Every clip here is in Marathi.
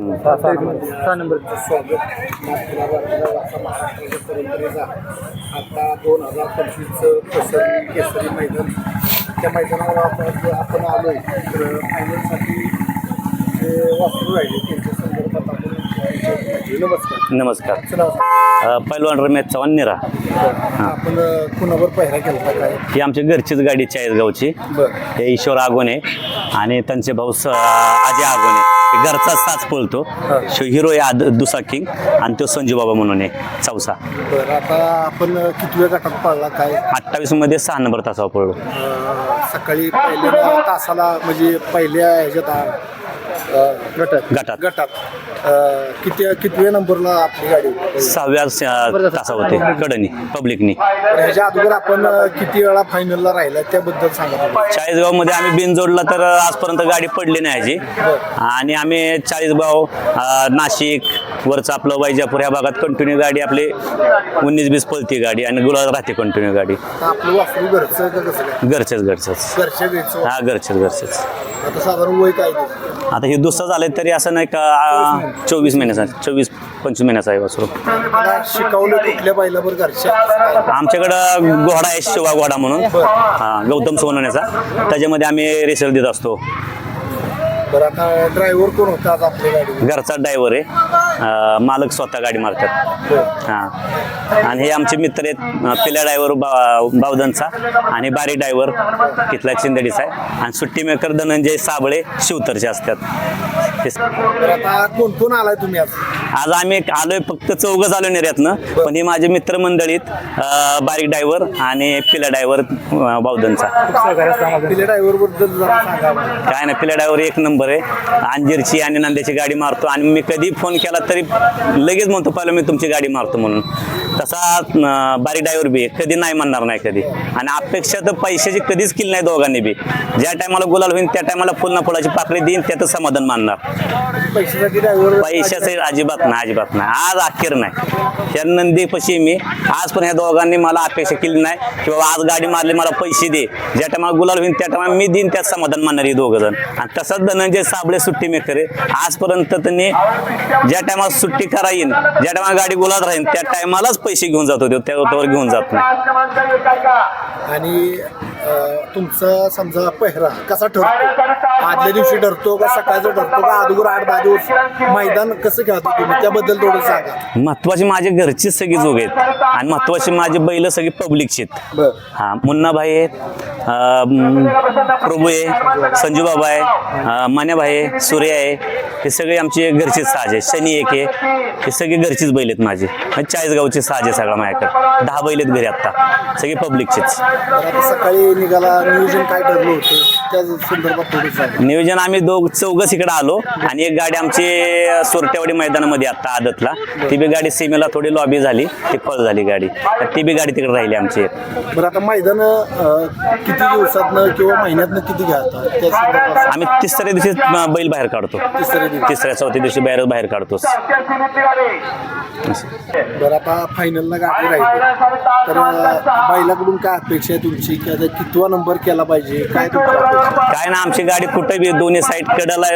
सहा नंबरचं. स्वागत महाराष्ट्राच्या परंपरेचा आता दोन हजार पंचवीसचं केसरी केसरी मैदान. त्या मैदानावर आपण आपण आलोय तर फायनलसाठी जे वापरू राहिले त्यांच्या संदर्भात आपण विचारतो. नमस्कार. नमस्कार. चला. पैलवान रमेश चव्हाण निरा. आपण कुणावर पहिरा केला काय? ही आमच्या घरचीच गाडी चाळीसगावची बरं. हे ईश्वर आगोने. आणि त्यांचे भाऊ स अजय आगोने. घरचा साच पळतो. शो हिरो आद दुसा किंग आणि तो संजू बाबा म्हणून आहे चौसा. बरं आता आपण अं, कितव्या गटात पाळला काय? अठ्ठावीसमध्ये सहा नंबर तासावर पडलो अं, सकाळी पहिल्या तासाला म्हणजे पहिल्या ह्याच्यात गटात गटात. गटात अं, किती कितव्या नंबरला आपली गाडी सहाव्या स- तासावर होते. कडनी पब्लिकनी. तर ह्याच्या अगोदर आपण अं, किती वेळा फायनलला राहिला त्याबद्दल सांगा तुम्ही. चाळीसगावमध्ये आम्ही बिन जोडला तर आजपर्यंत गाडी पडली नाही याची आणि आम्ही चाळीसगाव अ, नाशिक वरचं आपलं वैजापूर ह्या भागात कंटिन्यू गाडी आपली उन्नीस बीस पळती गाडी आणि गुलाब राहते कंटिन्यू गाडी. आपलं वासरू घरचं का कसं काय? घरचेच घरचेच. घरच्या घरचं. हा घरचेच घरचेच. आता साधारण वय काय ते? आता हे दुसरं झालंय तरी असं नाही का चोवीस महिन्याचा चोवीस पंचवीस महिन्याचा आहे वासरू. शिकवलं कुठल्या बैलावर घरच्या? आमच्याकडं घोडा आहे शिवा घोडा म्हणून. हा गौतम सोनवण्याचा त्याच्यामध्ये आम्ही रिसर्च देत असतो. बरं आता ड्रायव्हर कोण होता आज आपल्या गाडी घरचा ड्रायव्हर आहे. अं, मालक स्वतः गाडी मारतात. हां. आणि हे आमचे मित्र आहेत अं, पिल्या ड्रायव्हर बावधनचा आणि बारी ड्रायव्हर तिथला चिंदडीचा आहे. आणि सुट्टी मेकर धनंजय साबळे शिवतरचे असतात. हे तर आता कोण कोण आलाय तुम्ही आज? आज आम्ही एक आलोय फक्त चौघच आलो निर्यातनं. पण हे माझे मित्रमंडळीत अं, बारीक ड्रायव्हर आणि पिल्या ड्रायव्हर बावधनचा ड्रायव्हरबद्दल जरा सांगा आम्हाला. काय नाही पिल्या ड्रायव्हर एक नंबर आहे. अंजीरची आणि नंद्याची गाडी मारतो. आणि मी कधी फोन केला तरी लगेच म्हणतो पहिलं मी तुमची गाडी मारतो म्हणून. तसा बारी बारीक ड्रायव्हर बी कधी नाही म्हणणार नाही कधी. आणि अपेक्षा तर पैशाची कधीच केली नाही दोघांनी बी. ज्या टायमाला गुलाल होईल त्या टायमाला फुल ना फुलाची पाकळी देईन त्यातच समाधान मानणार. पैशाचं अजिबात नाही अजिबात नाही. आज अखेर नाही. त्या नंदीपाशी मी. आज पण ह्या दोघांनी मला अपेक्षा केली नाही की बाबा आज गाडी मारली मला पैसे दे. ज्या टायमाला गुलाल होईल त्या टायमाला मी देईन त्यात समाधान मानणार हे दोघं जण. आणि तसंच धनंजय साबळे सुट्टी मेकर आहे. आजपर्यंत त्यांनी ज्या टायमाला सुट्टी करा येईन ज्या टायमाला गाडी गुलाल राहील त्या टायमालाच पैसे घेऊन जात होते त्यावर घेऊन जात नाही. आणि अं, तुमचा समजा पेहरा कसा ठरतो? आदल्या दिवशी ठरतो का सकाळचा ठरतो का? अगोदर आठ दहा दिवस मैदान कसं खेळतो तुम्ही? त्याबद्दल थोडं सांगा. महत्वाची माझे घरचीच सगळी जोग आहेत. आणि महत्वाची माझी बैल सगळी पब्लिकची आहेत. बर. हा मुन्नाभाई आहेत अं, प्रभू आहे संजू बाबा आहे अं, मान्याभाई आहे सूर्य आहे हे सगळे आमचे घरचेच साज आहे शनी एक आहे हे सगळे घरचीच बैल आहेत माझे. आणि चाळीसगावचे साज आहे सगळा माझ्याकडे. दहा बैल आहेत घरी आत्ता. सगळे पब्लिकचेच तर आता सकाळी निघाला नियोजन काय ठरलं होतं? त्या संदर्भात थोडं सांगा. नियोजन आम्ही दोघ चौघच इकडे आलो आणि एक गाडी आमची सोरट्यावाडी मैदानामध्ये आत्ता आदतला. ती बी गाडी सीमेला थोडी लॉबी झाली ती फळ झाली गाडी. तर ती बी गाडी तिकडे राहिली आमची. बरं आता मैदान किती दिवसातनं किंवा महिन्यातनं किती घ्या त्या संदर्भात. सांगा. आम्ही तिसऱ्या दिवशी अं, बैल बाहेर काढतो. तिसऱ्या दिवशी. तिसऱ्या चौथ्या दिवशी बाहेर बाहेर काढतोस बरं आता फायनलला गाडी राहिली. तर अं, बैलाकडून काय अपेक्षा आहे तुमची? की आता कितवा नंबर केला पाहिजे? काय तुमची अपेक्षा? काय ना आमची गाडी कुठे बी दोन्ही साईड कडाला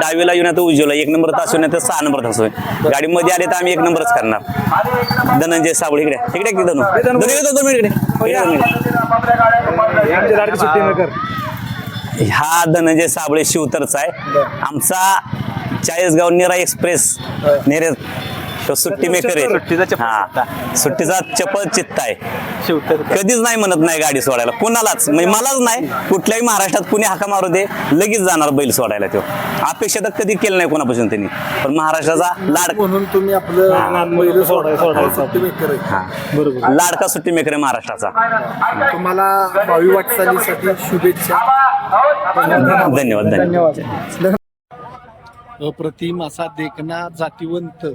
डावीला येऊन तर उजवला. एक नंबर तास येऊन तर सहा नंबर तास होईल. गाडी मध्ये आली तर आम्ही एक नंबरच करणार. धनंजय साबळे इकडे. इकडे की इकडे दोन मिनिट इकडे. इकडे दोन मिनिट. हा धनंजय साबळे शिवतरचा आहे. आमचा चाळीसगाव निरा एक्सप्रेस नेरे तो सुट्टी मेकर आहे. हा. सुट्टीचा चपल चित्त आहे. कधीच नाही म्हणत नाही गाडी सोडायला. कुणालाच. म्हणजे मलाच नाही. कुठल्याही महाराष्ट्रात कुणी हाका मारू दे लगेच जाणार बैल सोडायला तो. अपेक्षा तर कधी केलं नाही कोणापासून त्यांनी. पण महाराष्ट्राचा लाड म्हणून तुम्ही आपलं बैल सोडायचं. सुट्टी मेकर आहे. हा. लाडका सुट्टी मेकर आहे महाराष्ट्राचा. तुम्हाला भावी वाटचालीसाठी शुभेच्छा. धन्यवाद धन्यवाद. अप्रतिम असा देखना जातीवंत.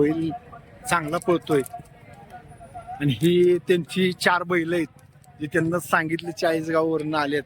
बैल चांगला पळतोय. आणि ही त्यांची चार बैल आहेत जे त्यांना सांगितले चाळीसगाववरून आलेत.